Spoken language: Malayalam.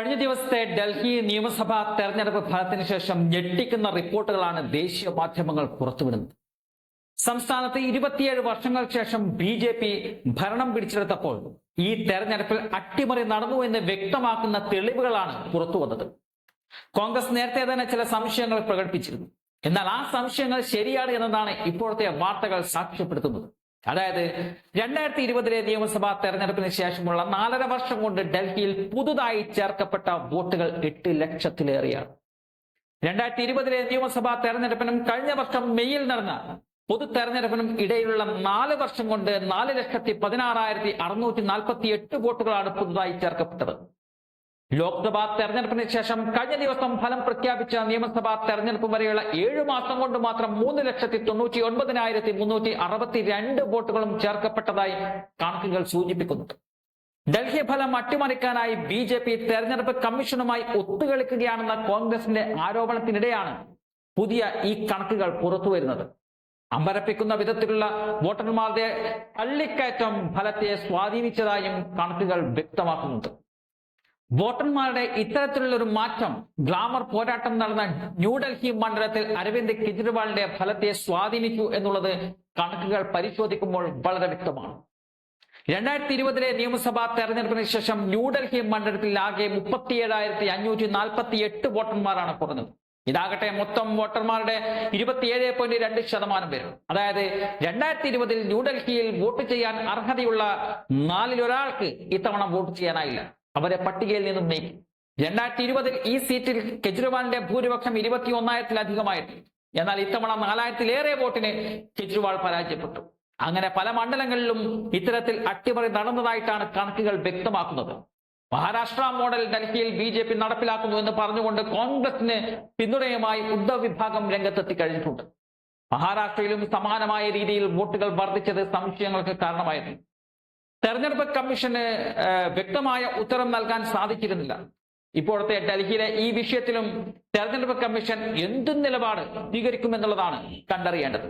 കഴിഞ്ഞ ദിവസത്തെ ഡൽഹി നിയമസഭാ തെരഞ്ഞെടുപ്പ് ഫലത്തിന് ശേഷം ഞെട്ടിക്കുന്ന റിപ്പോർട്ടുകളാണ് ദേശീയ മാധ്യമങ്ങൾ പുറത്തുവിടുന്നത്. സംസ്ഥാനത്ത് ഇരുപത്തിയേഴ് വർഷങ്ങൾക്ക് ശേഷം ബി ജെ പി ഭരണം പിടിച്ചെടുത്തപ്പോൾ ഈ തെരഞ്ഞെടുപ്പിൽ അട്ടിമറി നടന്നു എന്ന് വ്യക്തമാക്കുന്ന തെളിവുകളാണ് പുറത്തുവന്നത്. കോൺഗ്രസ് നേരത്തെ തന്നെ ചില സംശയങ്ങൾ പ്രകടിപ്പിച്ചിരുന്നു. എന്നാൽ ആ സംശയങ്ങൾ ശരിയാണ് എന്നതാണ് ഇപ്പോഴത്തെ വാർത്തകൾ സാക്ഷ്യപ്പെടുത്തുന്നത്. അതായത് രണ്ടായിരത്തി ഇരുപതിലെ നിയമസഭാ തെരഞ്ഞെടുപ്പിന് ശേഷമുള്ള നാലര വർഷം കൊണ്ട് ഡൽഹിയിൽ പുതുതായി ചേർക്കപ്പെട്ട വോട്ടുകൾ എട്ട് ലക്ഷത്തിലേറെയാണ്. രണ്ടായിരത്തി ഇരുപതിലെ നിയമസഭാ തെരഞ്ഞെടുപ്പിനും കഴിഞ്ഞ വർഷം മെയ്യിൽ നടന്ന പൊതു തെരഞ്ഞെടുപ്പിനും ഇടയിലുള്ള നാല് വർഷം കൊണ്ട് നാല് ലക്ഷത്തി പതിനാറായിരത്തി അറുന്നൂറ്റി നാൽപ്പത്തി എട്ട് വോട്ടുകളാണ് പുതുതായി ചേർക്കപ്പെട്ടത്. ലോക്സഭാ തെരഞ്ഞെടുപ്പിന് ശേഷം കഴിഞ്ഞ ദിവസം ഫലം പ്രഖ്യാപിച്ച നിയമസഭാ തെരഞ്ഞെടുപ്പ് വരെയുള്ള ഏഴു മാസം കൊണ്ട് മാത്രം മൂന്ന് ലക്ഷത്തി തൊണ്ണൂറ്റി ഒൻപതിനായിരത്തി മുന്നൂറ്റി അറുപത്തി രണ്ട് വോട്ടുകളും ചേർക്കപ്പെട്ടതായി കണക്കുകൾ സൂചിപ്പിക്കുന്നു ഡൽഹി ഫലം അട്ടിമറിക്കാനായി ബി ജെ പി തെരഞ്ഞെടുപ്പ് കമ്മീഷനുമായി ഒത്തുകളിക്കുകയാണെന്ന കോൺഗ്രസിന്റെ ആരോപണത്തിനിടെയാണ് പുതിയ ഈ കണക്കുകൾ പുറത്തുവരുന്നത്. അമ്പരപ്പിക്കുന്ന വിധത്തിലുള്ള വോട്ടർമാരുടെ തള്ളിക്കയറ്റം ഫലത്തെ സ്വാധീനിച്ചതായും കണക്കുകൾ വ്യക്തമാക്കുന്നുണ്ട്. വോട്ടർമാരുടെ ഇത്തരത്തിലുള്ളൊരു മാറ്റം ഗ്ലാമർ പോരാട്ടം നടന്ന ന്യൂഡൽഹി മണ്ഡലത്തിൽ അരവിന്ദ് കെജ്രിവാളിന്റെ ഫലത്തെ സ്വാധീനിച്ചു എന്നുള്ളത് കണക്കുകൾ പരിശോധിക്കുമ്പോൾ വളരെ വ്യക്തമാണ്. രണ്ടായിരത്തി ഇരുപതിലെ നിയമസഭാ തെരഞ്ഞെടുപ്പിന് ശേഷം ന്യൂഡൽഹി മണ്ഡലത്തിൽ ആകെ മുപ്പത്തിയേഴായിരത്തി അഞ്ഞൂറ്റി നാൽപ്പത്തി എട്ട് വോട്ടർമാരാണ് കുറഞ്ഞത്. ഇതാകട്ടെ മൊത്തം വോട്ടർമാരുടെ ഇരുപത്തിയേഴ് പോയിന്റ് രണ്ട് ശതമാനം പേരും അതായത് രണ്ടായിരത്തി ഇരുപതിൽ ന്യൂഡൽഹിയിൽ വോട്ട് ചെയ്യാൻ അർഹതയുള്ള നാലിലൊരാൾക്ക് ഇത്തവണ വോട്ട് ചെയ്യാനായില്ല. അവരെ പട്ടികയിൽ നിന്നും നീക്കി. രണ്ടായിരത്തി ഇരുപതിൽ ഈ സീറ്റിൽ കെജ്രിവാളിന്റെ ഭൂരിപക്ഷം ഇരുപത്തി ഒന്നായിരത്തിലധികമായിരുന്നു എന്നാൽ ഇത്തവണ നാലായിരത്തിലേറെ വോട്ടിന് കെജ്രിവാൾ പരാജയപ്പെട്ടു. അങ്ങനെ പല മണ്ഡലങ്ങളിലും ഇത്തരത്തിൽ അട്ടിമറി നടന്നതായിട്ടാണ് കണക്കുകൾ വ്യക്തമാക്കുന്നത്. മഹാരാഷ്ട്ര മോഡൽ ഡൽഹിയിൽ ബി ജെ പി നടപ്പിലാക്കുന്നു എന്ന് പറഞ്ഞുകൊണ്ട് കോൺഗ്രസിന് പിന്തുണയുമായി ഉദ്ധവ് വിഭാഗം രംഗത്തെത്തി കഴിഞ്ഞിട്ടുണ്ട്. മഹാരാഷ്ട്രയിലും സമാനമായ രീതിയിൽ വോട്ടുകൾ വർദ്ധിച്ചത് സംശയങ്ങൾക്ക് കാരണമായിരുന്നു. തെരഞ്ഞെടുപ്പ് കമ്മീഷന് വ്യക്തമായ ഉത്തരം നൽകാൻ സാധിച്ചിരുന്നില്ല. ഇപ്പോഴത്തെ ഡൽഹിയിലെ ഈ വിഷയത്തിലും തെരഞ്ഞെടുപ്പ് കമ്മീഷൻ എന്ത് നിലപാട് സ്വീകരിക്കുമെന്നുള്ളതാണ് കണ്ടറിയേണ്ടത്.